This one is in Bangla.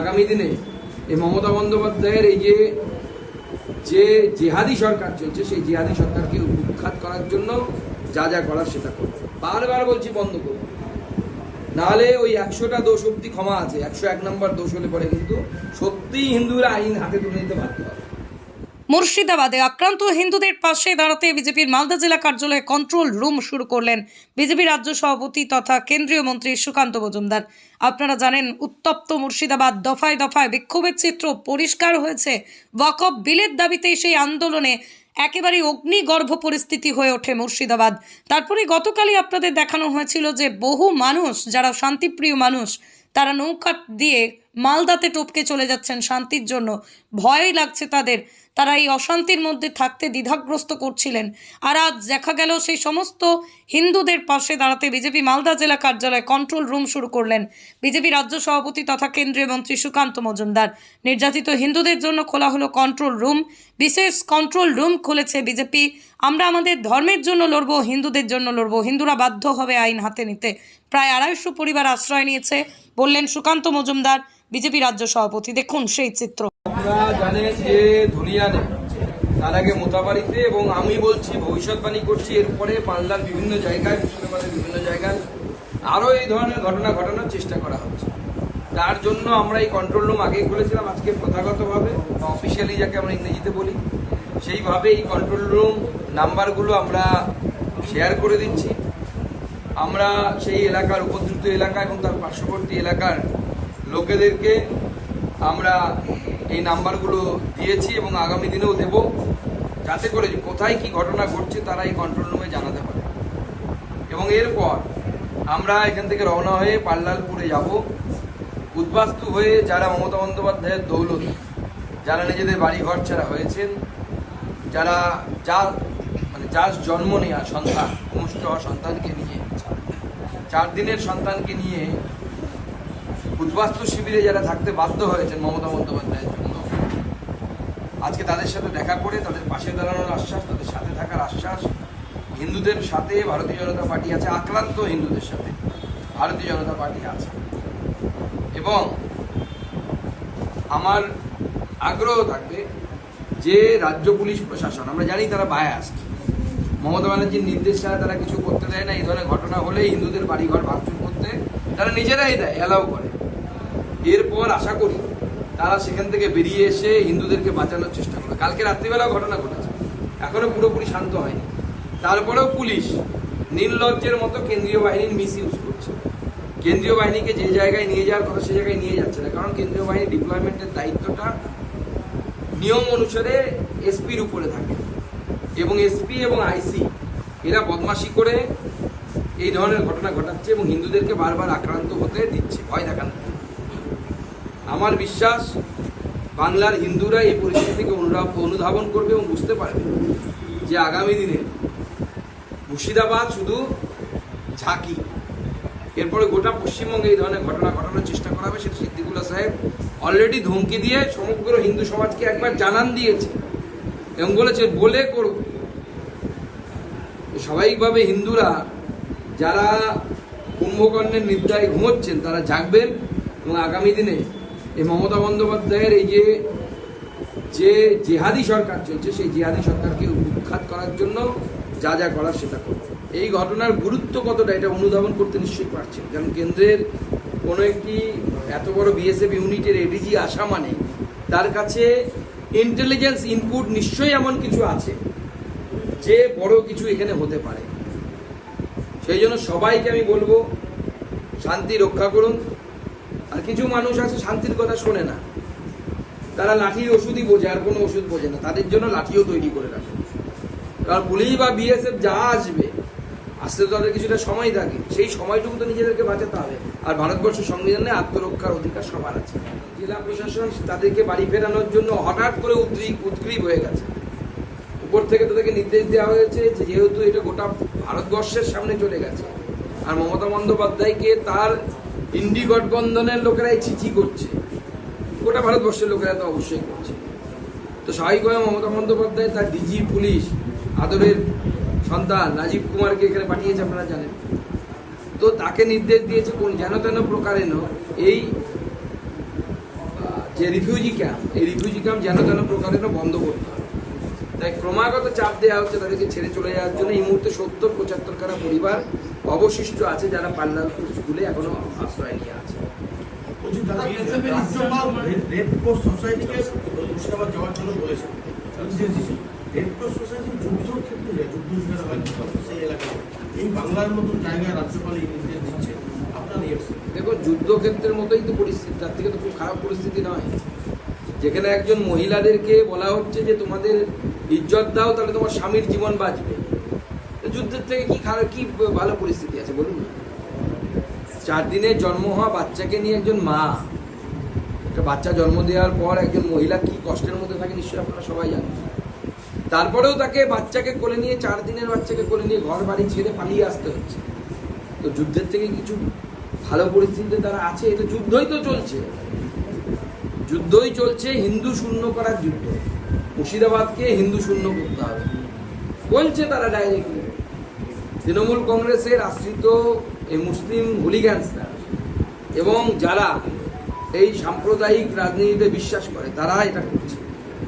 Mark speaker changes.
Speaker 1: আগামী দিনে এই মমতা বন্দ্যোপাধ্যায়ের এই যে যে জেহাদি সরকার চলছে, সেই জেহাদি সরকারকে উৎখাত করার জন্য যা যা করার সেটা করবে। বারবার বলছি বন্ধ করবে নাহলে ওই একশোটা দোষ অব্দি ক্ষমা আছে। একশো এক নম্বর দোষ হলে পরে কিন্তু সত্যিই হিন্দুরা আইন হাতে তুলে নিতে বাধ্য হবে।
Speaker 2: মুর্শিদাবাদে আক্রান্ত হিন্দুদের পাশে দাঁড়াতে বিজেপির মালদা জেলা কার্যালয়ে কন্ট্রোল রুম শুরু করলেন বিজেপি রাজ্য সভাপতি তথা কেন্দ্রীয় মন্ত্রী সুকান্ত মজুমদার। আপনারা জানেন, উত্তপ্ত মুর্শিদাবাদ দফায় দফায় বিক্ষোভের চিত্র পরিষ্কার হয়েছে। ওয়াকফ বিলের দাবিতে সেই আন্দোলনে একেবারে অগ্নিগর্ভ পরিস্থিতি হয়ে ওঠে মুর্শিদাবাদ। তারপরে গতকালই আপনাদের দেখানো হয়েছিল যে বহু মানুষ, যারা শান্তিপ্রিয় মানুষ, তারা নৌকা দিয়ে মালদাতে টপকে চলে যাচ্ছেন শান্তির জন্য। ভয়ই লাগছে তাদের। তারা এই অশান্তির মধ্যে থাকতে দ্বিধাগ্রস্ত করছিলেন। আর আজ দেখা গেল সেই সমস্ত হিন্দুদের পাশে দাঁড়াতে বিজেপি মালদা জেলা কার্যালয়ে কন্ট্রোল রুম শুরু করলেন। বিজেপি রাজ্য সভাপতি তথা কেন্দ্রীয় মন্ত্রী সুকান্ত মজুমদার। নির্যাতিত হিন্দুদের জন্য খোলা হলো কন্ট্রোল রুম বিশেষ কন্ট্রোল রুম খুলেছে বিজেপি। আমরা আমাদের ধর্মের জন্য লড়বো, হিন্দুদের জন্য লড়বো। হিন্দুরা বাধ্য হবে আইন হাতে নিতে। প্রায় আড়াইশো পরিবার আশ্রয় নিয়েছে, বললেন সুকান্ত মজুমদার, বিজেপি রাজ্য সভাপতি। দেখুন সেই চিত্র।
Speaker 1: আপনারা জানেন যে ধুলিয়ানে তার আগে মোতাবাড়িতে এবং আমি বলছি, ভবিষ্যৎবাণী করছি, এরপরে বাংলার বিভিন্ন জায়গায়, মুর্শিদাবাদের বিভিন্ন জায়গায় আরও এই ধরনের ঘটনা ঘটানোর চেষ্টা করা হচ্ছে। তার জন্য আমরা এই কন্ট্রোল রুম আগেই খুলেছিলাম আজকে প্রথাগতভাবে বা অফিসিয়ালি যাকে আমরা ইংরেজিতে বলি, সেইভাবে এই কন্ট্রোল রুম নাম্বারগুলো আমরা শেয়ার করে দিচ্ছি। আমরা সেই এলাকার উপদ্রুত এলাকা এবং তার পার্শ্ববর্তী এলাকার লোকেদেরকে আমরা এই নাম্বারগুলো দিয়েছি এবং আগামী দিনেও দেব। যাতে করে কোথায় কি ঘটনা ঘটছে তারা এই কন্ট্রোল রুমে জানাতে পারে। এবং এরপর আমরা এখান থেকে রওনা হয়ে পাল্লালপুরে যাব। উদ্বাস্তু হয়ে যারা মমতা বন্দ্যোপাধ্যায়ের দৌলত, যারা নিজেদের বাড়িঘর ছাড়া হয়েছেন, যারা যা মানে যার জন্ম নেওয়া সন্তান হওয়া সন্তানকে নিয়ে, চার দিনের সন্তানকে নিয়ে উদ্বাস্তু শিবিরে যারা থাকতে বাধ্য হয়েছেন মমতা বন্দ্যোপাধ্যায়ের জন্য। আজকে তাদের সাথে দেখা করে, তাদের পাশে দাঁড়ানোর আশ্বাস, তাদের সাথে থাকার আশ্বাস। হিন্দুদের সাথে ভারতীয় জনতা পার্টি আছে, আক্রান্ত হিন্দুদের সাথে ভারতীয় জনতা পার্টি আছে। এবং আমার আগ্রহ থাকবে যে রাজ্য পুলিশ প্রশাসন, আমরা জানি তারা বায়াস্ট মমতা ব্যানার্জির নির্দেশ ছাড়া তারা কিছু করতে দেয় না, এই ধরনের ঘটনা হলে হিন্দুদের বাড়িঘর ভাঙচুর করতে তারা নিজেরাই দেয় অ্যালাউ করে। এরপর আশা করি তারা সেখান থেকে বেরিয়ে এসে হিন্দুদেরকে বাঁচানোর চেষ্টা করে কালকে রাত্রিবেলাও ঘটনা ঘটেছে। এখনও পুরোপুরি শান্ত হয়নি। তারপরেও পুলিশ নির্লজ্জের মতো কেন্দ্রীয় বাহিনীর মিস ইউজ করছে। কেন্দ্রীয় বাহিনীকে যে জায়গায় নিয়ে যাওয়ার কথা সে জায়গায় নিয়ে যাচ্ছে না, কারণ কেন্দ্রীয় বাহিনী ডিপ্লয়মেন্টের দায়িত্বটা নিয়ম অনুসারে এসপির উপরে থাকে। এবং এসপি এবং আইসি, এরা বদমাশি করে এই ধরনের ঘটনা ঘটাচ্ছে এবং হিন্দুদেরকে বারবার আক্রান্ত হতে দিচ্ছে। ভয় দেখানো। আমার বিশ্বাস, বাংলার হিন্দুরা এই পরিস্থিতি থেকে অনুধাবন করবে এবং বুঝতে পারবে যে আগামী দিনে মুর্শিদাবাদ শুধু ঝাঁকি। এরপরে গোটা পশ্চিমবঙ্গে এই ধরনের ঘটনা ঘটানোর চেষ্টা করা হবে, সেটা সিদ্দিকুল্লাহ সাহেব অলরেডি ধমকি দিয়ে সমগ্র হিন্দু সমাজকে একবার জানান দিয়েছে এবং বলেছে, বলে করব স্বাভাবিকভাবে হিন্দুরা যারা কুম্ভকর্ণের নিদ্রায় ঘুমোচ্ছেন, তারা জাগবেন এবং আগামী দিনে এই মমতা বন্দ্যোপাধ্যায়ের এই যে যে জেহাদি সরকার চলছে, সেই জেহাদি সরকারকে উৎখাত করার জন্য যা যা করার সেটা করবে এই ঘটনার গুরুত্ব কতটা, এটা অনুধাবন করতে নিশ্চয়ই পারছেন। কারণ কেন্দ্রের কোনো একটি এত বড় বিএসএফ ইউনিটের এডিজি আসা মানে তার কাছে ইন্টেলিজেন্স ইনপুট নিশ্চয়ই এমন কিছু আছে, যে বড় কিছু এখানে হতে পারে। সেই জন্য সবাইকে আমি বলব, শান্তি রক্ষা করুন। আর কিছু মানুষ আছে শান্তির কথা শোনে না। তারা লাঠির ওষুধই বোঝে, আর কোনো ওষুধ বোঝে না। তাদের জন্য লাঠিও তৈরি করে রাখে। কারণ পুলিশ বা বিএসএফ যা আসবে, আসতে তাদের কিছুটা সময় থাকে। সেই সময়টুকু তো নিজেদেরকে বাঁচাতে হবে। আর ভারতবর্ষের সংবিধানে আত্মরক্ষার অধিকার সবার আছে। জেলা প্রশাসন তাদেরকে বাড়ি ফেরানোর জন্য হঠাৎ করে উদ্রিক উদ্গ্রীব হয়ে গেছে। উপর থেকে তাদেরকে নির্দেশ দেওয়া হয়েছে যে যেহেতু এটা গোটা ভারতবর্ষের সামনে চলে গেছে। আর মমতা বন্দ্যোপাধ্যায়কে তার ইন্ডি গঠবন্ধনের লোকেরাই চিঠি করছে। গোটা ভারতবর্ষের লোকেরা তো অবশ্যই করছে। তো স্বাভাবিকভাবে মমতা বন্দ্যোপাধ্যায়, তার ডিজি পুলিশ, আদরের সন্তান রাজীব কুমারকে এখানে পাঠিয়েছে, আপনারা জানেন। তো তাকে নির্দেশ দিয়েছে কোন যেন তেন প্রকারেণ এই যে রিফিউজি ক্যাম্প এই রিফিউজি ক্যাম্প যেন যেন প্রকারেণ বন্ধ করতে হবে। তাই ক্রমাগত চাপ দেওয়া হচ্ছে তাদেরকে ছেড়ে চলে যাওয়ার জন্য। এই মুহূর্তে সত্তর পঁচাত্তর খানা পরিবার অবশিষ্ট আছে যারা পাল্লালপুর স্কুলে এখনও আশ্রয় নিয়ে আছে।
Speaker 3: আপনার রিয়াকশন
Speaker 1: দেখো যুদ্ধক্ষেত্রের মতোই তো পরিস্থিতি তার থেকে তো খুব খারাপ পরিস্থিতি নয়। যেখানে একজন মহিলাদেরকে বলা হচ্ছে যে তোমাদের ইজ্জত দাও, তাহলে তোমার স্বামীর জীবন বাঁচবে। যুদ্ধের থেকে কি খারাপ, কি ভালো পরিস্থিতি আছে বলুন? চার দিনে জন্ম হওয়া বাচ্চাকে নিয়ে একজন মা, একটা বাচ্চা জন্ম দেওয়ার পর একজন মহিলা কি কষ্টের মধ্যে থাকে নিশ্চয়ই আপনারা সবাই জানেন। তারপরেও তাকে বাচ্চাকে কোলে নিয়ে, চার দিনের বাচ্চাকে কোলে নিয়ে ঘর বাড়ি ছেড়ে পালিয়ে আসতে হচ্ছে। তো যুদ্ধের থেকে কিছু ভালো পরিস্থিতিতে তারা আছে এটা যুদ্ধই তো চলছে। যুদ্ধই চলছে, হিন্দু শূন্য করার যুদ্ধ। মুর্শিদাবাদকে হিন্দু শূন্য করতে হবে। বলছে তারা ডাইরেক্টলি তৃণমূল কংগ্রেসের আশ্রিত এই মুসলিম হুলিগ্যান্সরা এবং যারা এই সাম্প্রদায়িক রাজনীতিতে বিশ্বাস করে, তারা এটা করছে।